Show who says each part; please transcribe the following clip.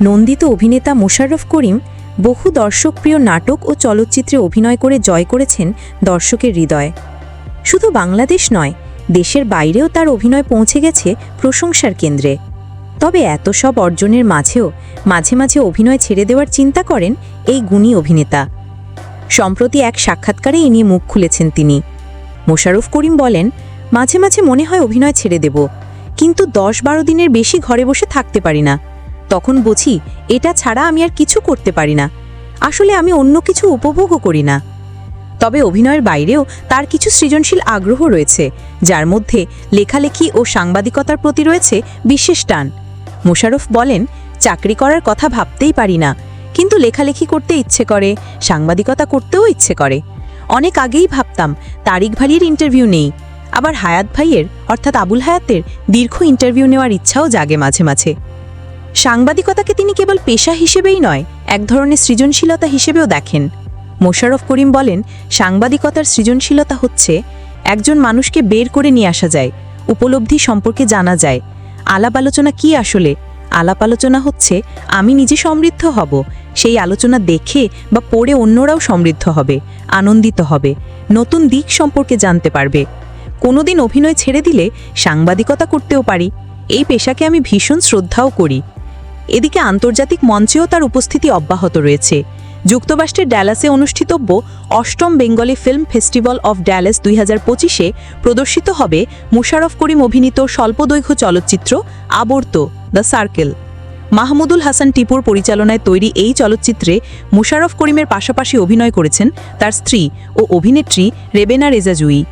Speaker 1: নন্দিত অভিনেতা মোশাররফ করিম বহু দর্শকপ্রিয় নাটক ও চলচ্চিত্রে অভিনয় করে জয় করেছেন দর্শকের হৃদয়। শুধু বাংলাদেশ নয়, দেশের বাইরেও তার অভিনয় পৌঁছে গেছে প্রশংসার কেন্দ্রে। তবে এত সব অর্জনের মাঝেও মাঝে মাঝে অভিনয় ছেড়ে দেওয়ার চিন্তা করেন এই গুণী অভিনেতা। সম্প্রতি এক সাক্ষাৎকারে এ নিয়ে মুখ খুলেছেন তিনি। মোশাররফ করিম বলেন, মাঝে মাঝে মনে হয় অভিনয় ছেড়ে দেব, কিন্তু দশ বারো দিনের বেশি ঘরে বসে থাকতে পারি না। তখন বুঝি এটা ছাড়া আমি আর কিছু করতে পারি না। আসলে আমি অন্য কিছু উপভোগও করি না। তবে অভিনয়ের বাইরেও তার কিছু সৃজনশীল আগ্রহ রয়েছে, যার মধ্যে লেখালেখি ও সাংবাদিকতার প্রতি রয়েছে বিশেষ টান। মোশাররফ বলেন, চাকরি করার কথা ভাবতেই পারি না, কিন্তু লেখালেখি করতে ইচ্ছে করে, সাংবাদিকতা করতেও ইচ্ছে করে। অনেক আগেই ভাবতাম, তারিক ভাইয়ের ইন্টারভিউ নেই। আবার হায়াত ভাইয়ের, অর্থাৎ আবুল হায়াতের, দীর্ঘ ইন্টারভিউ নেওয়ার ইচ্ছাও জাগে মাঝে মাঝে। সাংবাদিকতাকে তিনি কেবল পেশা হিসেবেই নয়, এক ধরনের সৃজনশীলতা হিসেবেও দেখেন। মোশাররফ করিম বলেন, সাংবাদিকতার সৃজনশীলতা হচ্ছে একজন মানুষকে বের করে নিয়ে আসা যায়, উপলব্ধি সম্পর্কে জানা যায়। আলাপ আলোচনা কি আসলে? আলাপ আলোচনা হচ্ছে, আমি নিজে সমৃদ্ধ হব, সেই আলোচনা দেখে বা পড়ে অন্যরাও সমৃদ্ধ হবে, আনন্দিত হবে, নতুন দিক সম্পর্কে জানতে পারবে। কোনোদিন অভিনয় ছেড়ে দিলে সাংবাদিকতা করতেও পারি, এই পেশাকে আমি ভীষণ শ্রদ্ধাও করি। এদিকে আন্তর্জাতিক মঞ্চেও তার উপস্থিতি অব্যাহত রয়েছে। যুক্তরাষ্ট্রের ড্যালাসে অনুষ্ঠিতব্য অষ্টম Bengali film festival of Dallas দুই হাজার পঁচিশে প্রদর্শিত হবে মুশারফ করিম অভিনীত স্বল্পদৈর্ঘ্য চলচ্চিত্র আবর্ত, দ্য সার্কেল। মাহমুদুল হাসান টিপুর পরিচালনায় তৈরি এই চলচ্চিত্রে মুশারফ করিমের পাশাপাশি অভিনয় করেছেন তার স্ত্রী ও অভিনেত্রী রেবেনা রেজা জুই